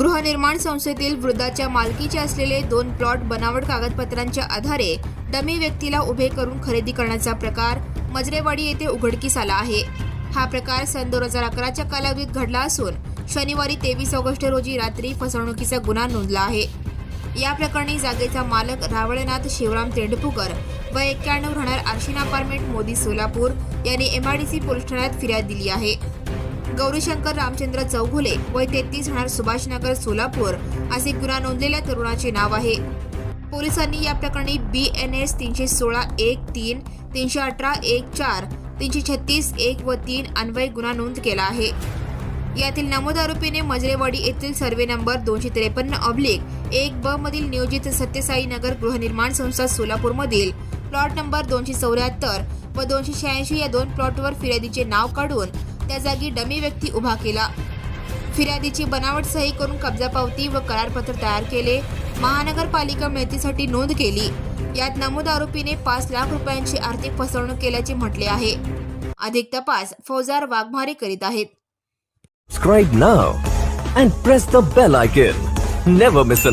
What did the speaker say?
गृहनिर्माण संस्थेतील वृद्धाच्या मालकीचे असलेले दोन प्लॉट बनावट कागदपत्रांच्या आधारे डमी व्यक्तीला उभे करून खरेदी करण्याचा प्रकार मजरेवाडी येथे उघडकीस आला आहे. हा प्रकार सन दोन हजार अकराच्या कालावधीत घडला असून शनिवारी तेवीस ऑगस्ट रोजी रात्री फसवणुकीचा गुन्हा नोंदला आहे. या प्रकरणी जागेचा मालक रावळनाथ शिवराम तेंडपूकर व एक्क्याण्णव राहणार आर्शिना अपार्टमेंट मोदी सोलापूर यांनी एमआयडीसी पोलीस ठाण्यात फिर्याद दिली आहे. गौरीशंकर रामचंद्र चौघुले वय तेहतीस राहणार सुभाषनगर सोलापूर असे गुन्हा नोंदलेल्या तरुणाचे नाव आहे. पोलिसांनी या प्रकरणी बी एन एस तीनशे सोळा एक तीन तीनशे अठरा एक चार तीनशे छत्तीस एक व तीन अन्वय गुन्हा नोंद केला आहे. यातील नमूद आरोपीने मजरेवाडी येथील सर्वे नंबर दोनशे त्रेपन्न ऑब्लिक एक ब मधील नियोजित सत्यसाई नगर गृहनिर्माण संस्था सोलापूरमधील प्लॉट नंबर दोनशे चौऱ्याहत्तर व दोनशे शहाऐंशी या दोन प्लॉटवर फिर्यादीचे नाव काढून त्या जागी डमी व्यक्ती उभा केला फिर्यादीची बनावट सही करून कब्जा पावती व करारपत्र तयार केले महानगरपालिका मिळतीसाठी नोंद केली यात नमूद आरोपीने पाच लाख रुपयांची आर्थिक फसवणूक केल्याचे म्हटले आहे अधिक तपास फौजार वाघमारे करीत आहेत Subscribe now and press the bell icon. Never miss.